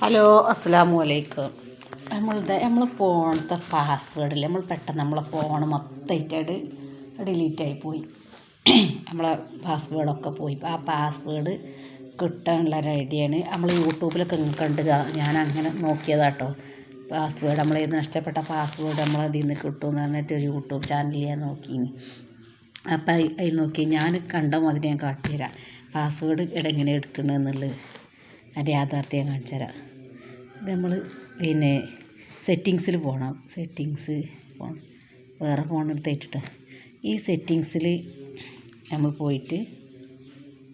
Hello അസ്സാം വലൈക്കും നമ്മളുടെ നമ്മൾ ഫോണത്തെ പാസ്വേഡിൽ നമ്മൾ പെട്ടെന്ന് നമ്മളെ ഫോൺ മൊത്തമായിട്ട് ഡിലീറ്റ് ആയി പോയി. നമ്മളെ പാസ്വേഡൊക്കെ പോയി. ആ പാസ്വേഡ് കിട്ടാനുള്ള ഒരു ഐഡിയയാണ് നമ്മൾ യൂട്യൂബിലൊക്കെ കണ്ട് ഞാൻ അങ്ങനെ നോക്കിയതാട്ടോ. പാസ്വേഡ് നമ്മളെ നഷ്ടപ്പെട്ട പാസ്വേഡ് നമ്മൾ അതിൽ നിന്ന് കിട്ടുമെന്ന് പറഞ്ഞിട്ട് ഒരു യൂട്യൂബ് ചാനൽ ഞാൻ നോക്കി അപ്പം അതിൽ നോക്കി ഞാൻ കണ്ടോ അതിനെ ഞാൻ കാട്ടിത്തരാം. പാസ്വേഡ് എങ്ങനെ എടുക്കണമെന്നുള്ളത് അതിന്റെ യാഥാർത്ഥ്യം കാണിച്ചു തരാം നമ്മൾ പിന്നെ സെറ്റിങ്സിൽ പോകണം സെറ്റിങ്സ് പോകണം വേറെ ഫോണെടുത്ത് ഇട്ടിട്ട് ഈ സെറ്റിങ്സിൽ നമ്മൾ പോയിട്ട്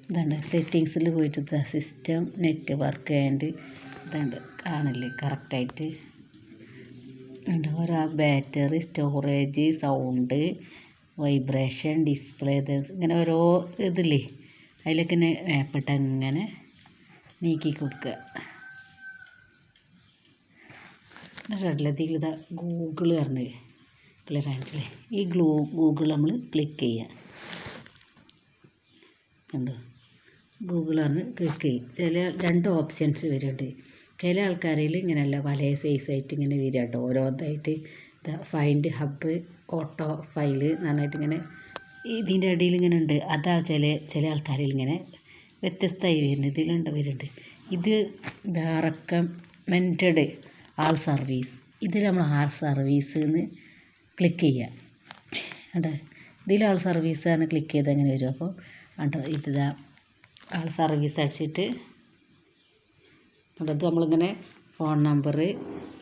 ഇതുണ്ട് സെറ്റിങ്സിൽ പോയിട്ട് ഇതാ സിസ്റ്റം നെറ്റ്വർക്ക് ആൻഡ് ഇതാണ്ട് കാണില്ലേ? കറക്റ്റായിട്ട് ഉണ്ട് ഓരോ battery storage sound vibration display ഇങ്ങനെ ഓരോ ഇതില്ലേ? അതിലൊക്കെ മാപ്പിട്ട് അങ്ങനെ നീക്കി കൊടുക്കുക. റെഡിലതിൽ ഇതാ ഗൂഗിൾ പറഞ്ഞത് ക്ലിയർ ആയിട്ടില്ലേ ഈ ഗ്ലൂ ഗൂഗിൾ നമ്മൾ ക്ലിക്ക് ചെയ്യുക കണ്ടോ? ഗൂഗിൾ പറഞ്ഞ് ക്ലിക്ക് ചെയ്യും. ചില രണ്ട് ഓപ്ഷൻസ് വരുന്നുണ്ട്. ചില ആൾക്കാരിൽ ഇങ്ങനെയല്ല പല സൈസായിട്ട് ഇങ്ങനെ വരിക കേട്ടോ. ഓരോന്നായിട്ട് ഫൈൻഡ് ഹബ്ബ് ഓട്ടോ ഫയൽ നന്നായിട്ട് ഇങ്ങനെ ഇതിന്റെ ഇടയിൽ ഇങ്ങനെ ഉണ്ട്. അതാ ചില ചില ആൾക്കാരിൽ ഇങ്ങനെ വ്യത്യസ്തമായി വരുന്നത് ഇതിലുണ്ട് വരുന്നുണ്ട്. ഇത് റെക്കമെന്റഡ് ആൾ സർവീസ്. ഇതിൽ നമ്മൾ ആൾ സർവീസ് എന്ന് ക്ലിക്ക് ചെയ്യുക കണ്ടോ? ഇതിൽ ആൾ സർവീസ് ആണ് ക്ലിക്ക് ചെയ്ത് അങ്ങനെ വരും. അപ്പോൾ കണ്ടോ? ഇതാ ആൾ സർവീസ് അടിച്ചിട്ട് കണ്ടത് നമ്മളിങ്ങനെ phone number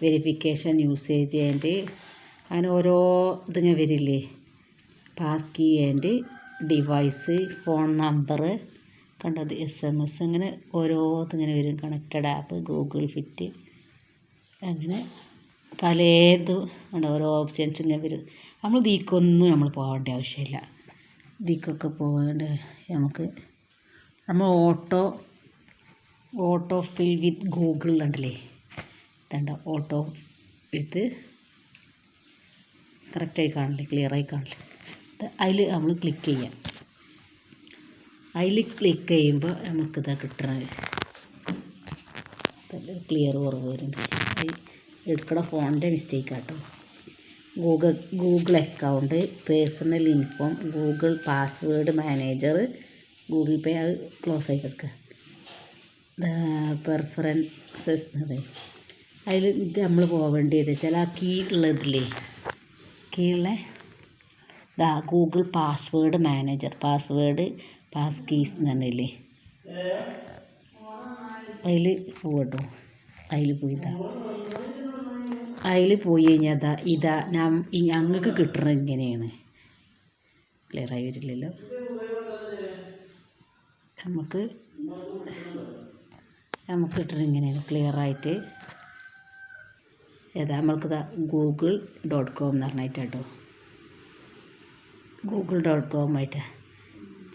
verification usage and അങ്ങനെ ഓരോ ഇതിങ്ങനെ വരില്ലേ? Pass key and device phone number കണ്ടത് എസ് എം എസ് അങ്ങനെ ഓരോ ഇതിങ്ങനെ വരും. Connected app Google Fit. അങ്ങനെ പലതും ഉണ്ട്. ഓരോ ഓപ്ഷൻസ് ഇങ്ങനെ വരും. നമ്മൾ ദീക്കൊന്നും നമ്മൾ പോകേണ്ട ആവശ്യമില്ല. ദീക്കൊക്കെ പോകേണ്ട നമുക്ക് നമ്മൾ auto auto fill with Google ഉണ്ടല്ലേ ഇതുണ്ട്. ഓട്ടോ വിത്ത് കറക്റ്റായി കാണില്ലേ? ക്ലിയറായി കാണില്ലേ? അതിൽ നമ്മൾ ക്ലിക്ക് ചെയ്യാം. അതിൽ ക്ലിക്ക് ചെയ്യുമ്പോൾ നമുക്കിതാ കിട്ടണത്. ക്ലിയർ കുറവ് വരുന്നുണ്ട് എടുക്കണ ഫോണിന്റെ mistake auto. Google Google account personal info Google password manager Google Pay അത് ക്ലോസ് ആയി കിടക്കുക പെർഫറൻസസ് എന്ന് അതിൽ ഇത് നമ്മൾ പോവേണ്ടത് ചില കീ ഉള്ളതില്ലേ? കീ ഉള്ള ഇതാ Google password manager password pass keys എന്ന് പറഞ്ഞില്ലേ? അതിൽ പോകട്ടോ അതിൽ പോയി അതിൽ പോയി കഴിഞ്ഞാൽ അതാ ഇതാ ഞാൻ ഞങ്ങൾക്ക് കിട്ടുന്നത് ഇങ്ങനെയാണ്. ക്ലിയറായി വരില്ലല്ലോ. നമുക്ക് നമുക്ക് കിട്ടുന്നത് ഇങ്ങനെയാണ്. ക്ലിയറായിട്ട് ഏതാ നമ്മൾക്കിതാ ഗൂഗിൾ ഡോട്ട് കോം എന്ന് പറഞ്ഞിട്ടോ ഗൂഗിൾ ഡോട്ട് കോം ആയിട്ട്.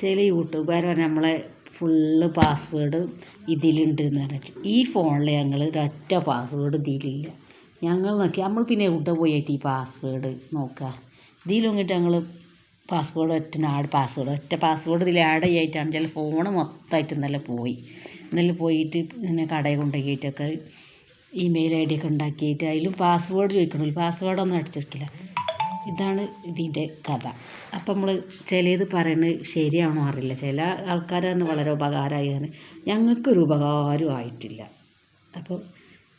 ചില യൂട്യൂബുകാർ നമ്മളെ ഫുള്ള് പാസ്വേഡ് ഇതിലുണ്ട് എന്ന് പറഞ്ഞിട്ട്. ഈ ഫോണിൽ ഞങ്ങൾ ഒരൊറ്റ പാസ്വേഡ് ഇതിലില്ല. ഞങ്ങൾ നോക്കി നമ്മൾ പിന്നെ എവിടെ പോയിട്ട് ഈ പാസ്വേഡ് നോക്കുക ഇതിലൊന്നിട്ട് ഞങ്ങൾ പാസ്വേഡ് ഒറ്റ ആഡ് പാസ്വേഡ് ഒറ്റ പാസ്വേഡ് ഇതിൽ ആഡ് ചെയ്യായിട്ടാണ് ചില ഫോൺ മൊത്തമായിട്ട് ഇന്നലെ പോയി. ഇന്നലെ പോയിട്ട് ഇങ്ങനെ കടയിൽ കൊണ്ടുപോയിട്ടൊക്കെ ഇമെയിൽ ഐ ഡി ഒക്കെ ഉണ്ടാക്കിയിട്ട് അതിലും പാസ്വേഡ് ചോദിക്കണമല്ലോ പാസ്വേഡൊന്നും അടിച്ചിട്ടില്ല. ഇതാണ് ഇതിന്റെ കഥ. അപ്പം നമ്മൾ ചിലത് പറയുന്നത് ശരിയാണോ അറിയില്ല. ചില ആൾക്കാരാണ് വളരെ ഉപകാരമായി ഞങ്ങൾക്കൊരു ഉപകാരം ആയിട്ടില്ല അപ്പോൾ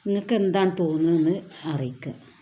നിങ്ങൾക്ക് എന്താണ് തോന്നുന്നതെന്ന് അറിയിക്കുക.